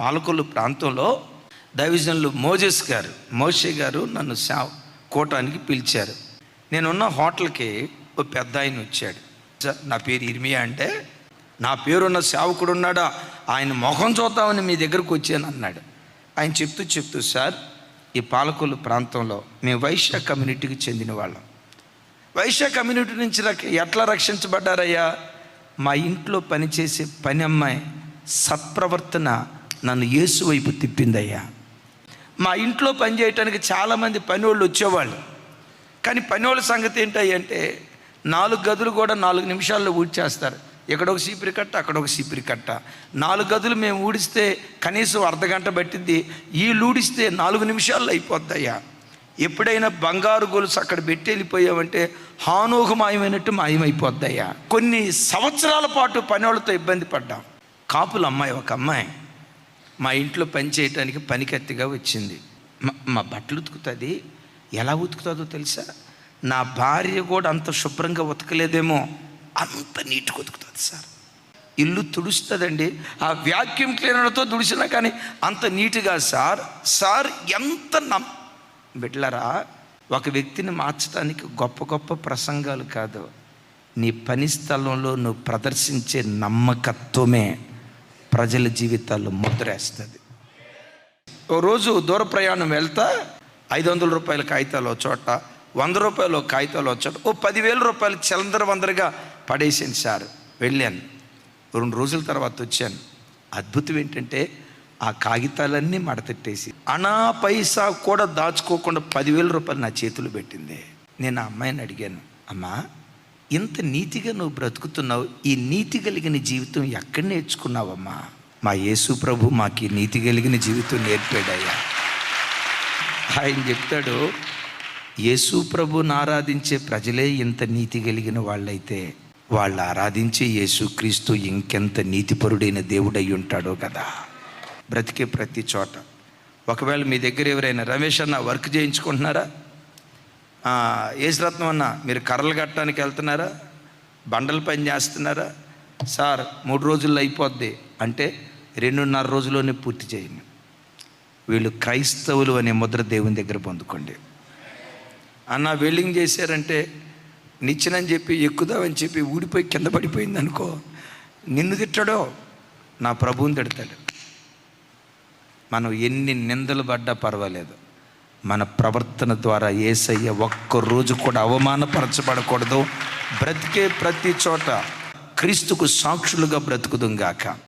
పాలకొల్లు ప్రాంతంలో డైవిజన్లు మోజెస్ గారు మోషే గారు నన్ను శా కోటానికి పిలిచారు. నేనున్న హోటల్కి ఓ పెద్ద ఆయన వచ్చాడు. "సార్, నా పేరు ఇర్మియా అంటే నా పేరున్న సేవకుడు ఉన్నాడా ఆయన ముఖం చూద్దామని మీ దగ్గరకు వచ్చాను అన్నాడు. ఆయన చెప్తూ చెప్తూ సార్ ఈ పాలకొల్లు ప్రాంతంలో మేము వైశ్య కమ్యూనిటీకి చెందిన వాళ్ళం వైశ్య కమ్యూనిటీ నుంచి ఎట్లా రక్షించబడ్డారయ్యా? మా ఇంట్లో పనిచేసే పని అమ్మాయి సత్ప్రవర్తన నన్ను యేసు వైపు తిప్పిందయ్యా మా ఇంట్లో పని చేయటానికి చాలామంది పని వాళ్ళు వచ్చేవాళ్ళు. కానీ పని వాళ్ళ సంగతి ఏంటంటే నాలుగు గదులు కూడా నాలుగు నిమిషాల్లో ఊడ్చేస్తారు. ఇక్కడ ఒక సీపిరి కట్ట అక్కడ ఒక సీపిరి కట్ట. నాలుగు గదులు మేము ఊడిస్తే కనీసం అర్ధగంట పట్టింది ఈ ఊడిస్తే నాలుగు నిమిషాల్లో అయిపోద్దయ్యా. ఎప్పుడైనా బంగారు గొలుసు అక్కడ పెట్టి వెళ్ళిపోయామంటే హానోహ మాయమైనట్టు మాయమైపోద్దయ్యా. కొన్ని సంవత్సరాల పాటు పని వాళ్ళతో ఇబ్బంది పడ్డాం. కాపులు అమ్మాయి ఒక అమ్మాయి. మా ఇంట్లో పని చేయటానికి పనికత్తిగా వచ్చింది. మా- మా బట్టలు ఉతుకుతుంది? ఎలా ఉతుకుతుందో తెలుసా? నా భార్య కూడా అంత శుభ్రంగా ఉతకలేదేమో. అంత నీట్గా ఉతుకుతుంది సార్. ఇల్లు తుడుస్తుందండి. ఆ వ్యాక్యూమ్ క్లీనర్తో తుడిచినా కానీ అంత నీట్గా సార్. సార్ ఎంత నమ్ బిడ్లరా ఒక వ్యక్తిని మార్చడానికి గొప్ప గొప్ప ప్రసంగాలు కాదు. నీ పని స్థలంలో నువ్వు ప్రదర్శించే నమ్మకత్వమే. ప్రజల జీవితాల్లో ముద్రేస్తుంది. ఓ రోజు దూర ప్రయాణం వెళ్తా ఐదు వందల రూపాయల కాగితాలు చోట వంద రూపాయలు కాగితాలు వచ్చాడు ఓ పదివేల రూపాయలు చలందర వందరగా పడేసాను సార్. వెళ్ళాను. రెండు రోజుల తర్వాత వచ్చాను. అద్భుతం ఏంటంటే ఆ కాగితాలన్నీ మడతెట్టేసి అనా పైసా కూడా దాచుకోకుండా పదివేల రూపాయలు నా చేతులు పెట్టింది. నేను ఆ అమ్మాయిని అడిగాను అమ్మా ఇంత నీతిగా నువ్వు బ్రతుకుతున్నావు ఈ నీతి కలిగిన జీవితం ఎక్కడ నేర్చుకున్నావమ్మా? మా యేసు ప్రభు మాకు ఈ నీతి కలిగిన జీవితం నేర్పాడయ్యా. ఆయన చెప్తాడు యేసు ప్రభుని ఆరాధించే ప్రజలే ఇంత నీతి కలిగిన వాళ్ళైతే వాళ్ళు ఆరాధించే యేసుక్రీస్తు ఇంకెంత నీతిపరుడైన దేవుడై ఉంటాడో కదా. బ్రతికే ప్రతి చోట. ఒకవేళ మీ దగ్గర ఎవరైనా రమేష్ అన్న వర్క్ చేయించుకుంటున్నారా? ఏసురత్నం అన్న మీరు కర్రలు కట్టడానికి వెళ్తున్నారా? బండల పని చేస్తున్నారా? సార్ మూడు రోజుల్లో అయిపోద్ది. అంటే రెండున్నర రోజుల్లోనే పూర్తి చేయండి. వీళ్ళు క్రైస్తవులు అనే ముద్ర దేవుని దగ్గర పొందుకోండి. అన్న వెల్డింగ్ చేశారంటే నిచ్చినని చెప్పి ఎక్కుదామని చెప్పి ఊడిపోయి కింద పడిపోయింది అనుకో నిన్ను తిట్టాడో? నా ప్రభువుని తిడతాడు. మనం ఎన్ని నిందలు పడ్డా పర్వాలేదు. మన ప్రవర్తన ద్వారా ఏసయ్య ఒక్క రోజు కూడా అవమానపరచబడకూడదు. బ్రతికే ప్రతి చోట క్రీస్తుకు సాక్షులుగా బ్రతుకుదుంగాక